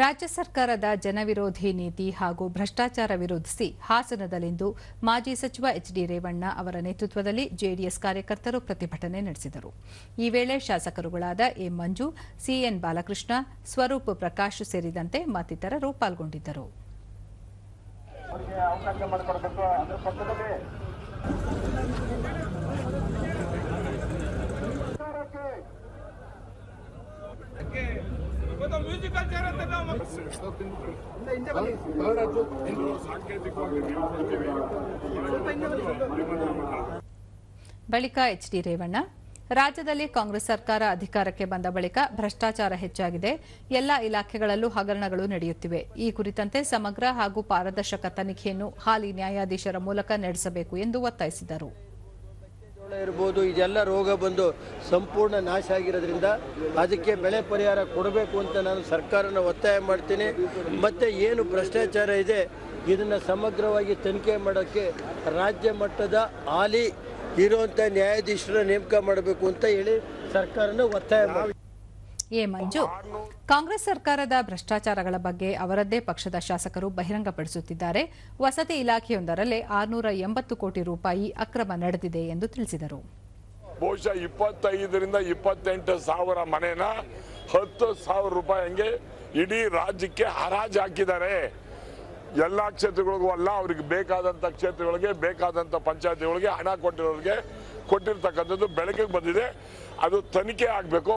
ರಾಜ್ಯ ಸರ್ಕಾರದ ಜನವಿರೋಧಿ ನೀತಿ ಹಾಗೂ ಭ್ರಷ್ಟಾಚಾರ ವಿರೋಧಿಸಿ ಹಾಸನದಲ್ಲಿಂದು ಮಾಜಿ ಸಚಿವ ಎಚ್ ಡಿ ರೇವಣ್ಣ ಅವರ ನೇತೃತ್ವದಲ್ಲಿ ಜೆಡಿಎಸ್ ಕಾರ್ಯಕರ್ತರು ಪ್ರತಿಭಟನೆ ನಡೆಸಿದರು. ಈ ವೇಳೆ ಶಾಸಕರುಗಳಾದ A Manju C N Balakrishna, Swaroop Prakash ಸೇರಿದಂತೆ ಮತ್ತಿತರರು ಪಾಲ್ಗೊಂಡಿದ್ದರು. ಬಳಿಕ ಎಚ್ ಡಿ ರೇವಣ್ಣ. ರಾಜ್ಯದಲ್ಲಿ ಕಾಂಗ್ರೆಸ್ ಸರ್ಕಾರ ಅಧಿಕಾರಕ್ಕೆ ಬಂದ ಬಳಿಕ ಭ್ರಷ್ಟಾಚಾರ ಹೆಚ್ಚಾಗಿದೆ. ಎಲ್ಲ ಇಲಾಖೆಗಳಲ್ಲೂ ಹಗರಣಗಳು ನಡೆಯುತ್ತಿವೆ. ಈ ಕುರಿತಂತೆ ಸಮಗ್ರ ಹಾಗೂ ಪಾರದರ್ಶಕ ತನಿಖೆಯನ್ನು ಹಾಲಿ ನ್ಯಾಯಾಧೀಶರ ಮೂಲಕ ನಡೆಸಬೇಕು ಎಂದು ಒತ್ತಾಯಿಸಿದರು. ಇರ್ಬೋದು, ಇದೆಲ್ಲ ರೋಗ ಬಂದು ಸಂಪೂರ್ಣ ನಾಶ ಆಗಿರೋದ್ರಿಂದ ಅದಕ್ಕೆ ಬೆಳೆ ಪರಿಹಾರ ಕೊಡಬೇಕು ಅಂತ ನಾನು ಸರ್ಕಾರನ ಒತ್ತಾಯ ಮಾಡ್ತೀನಿ. ಮತ್ತು ಏನು ಭ್ರಷ್ಟಾಚಾರ ಇದೆ, ಇದನ್ನು ಸಮಗ್ರವಾಗಿ ತನಿಖೆ ಮಾಡೋಕ್ಕೆ ರಾಜ್ಯ ಮಟ್ಟದ ಹಾಲಿ ಇರುವಂಥ ನ್ಯಾಯಾಧೀಶರ ನೇಮಕ ಮಾಡಬೇಕು ಅಂತ ಹೇಳಿ ಸರ್ಕಾರನ ಒತ್ತಾಯ ಮಾಡಿ ಎ ಮಂಜು. ಕಾಂಗ್ರೆಸ್ ಸರ್ಕಾರದ ಭ್ರಷ್ಟಾಚಾರಗಳ ಬಗ್ಗೆ ಅವರದ್ದೇ ಪಕ್ಷದ ಶಾಸಕರು ಬಹಿರಂಗಪಡಿಸುತ್ತಿದ್ದಾರೆ. ವಸತಿ ಇಲಾಖೆಯೊಂದರಲ್ಲೇ ಆರುನೂರ ಎಂಬತ್ತು ಕೋಟಿ ರೂಪಾಯಿ ಅಕ್ರಮ ನಡೆದಿದೆ ಎಂದು ತಿಳಿಸಿದರು. ಬಹುಶಃ ಇಪ್ಪತ್ತೈದರಿಂದ ಇಪ್ಪತ್ತೆಂಟು ಸಾವಿರ ಮನೆನ ಹತ್ತು ಸಾವಿರ ರೂಪಾಯಿ ಹಂಗೆ ಇಡೀ ರಾಜ್ಯಕ್ಕೆ ಹರಾಜು ಹಾಕಿದ್ದಾರೆ. ಎಲ್ಲ ಕ್ಷೇತ್ರಗಳಿಗೂ ಅಲ್ಲ, ಅವ್ರಿಗೆ ಬೇಕಾದಂಥ ಕ್ಷೇತ್ರಗಳಿಗೆ, ಬೇಕಾದಂಥ ಪಂಚಾಯತಿಗಳಿಗೆ ಹಣ ಕೊಟ್ಟಿರೋರಿಗೆ ಕೊಟ್ಟಿರ್ತಕ್ಕಂಥದ್ದು ಬೆಳಕಿಗೆ ಬಂದಿದೆ. ಅದು ತನಿಖೆ ಆಗಬೇಕು.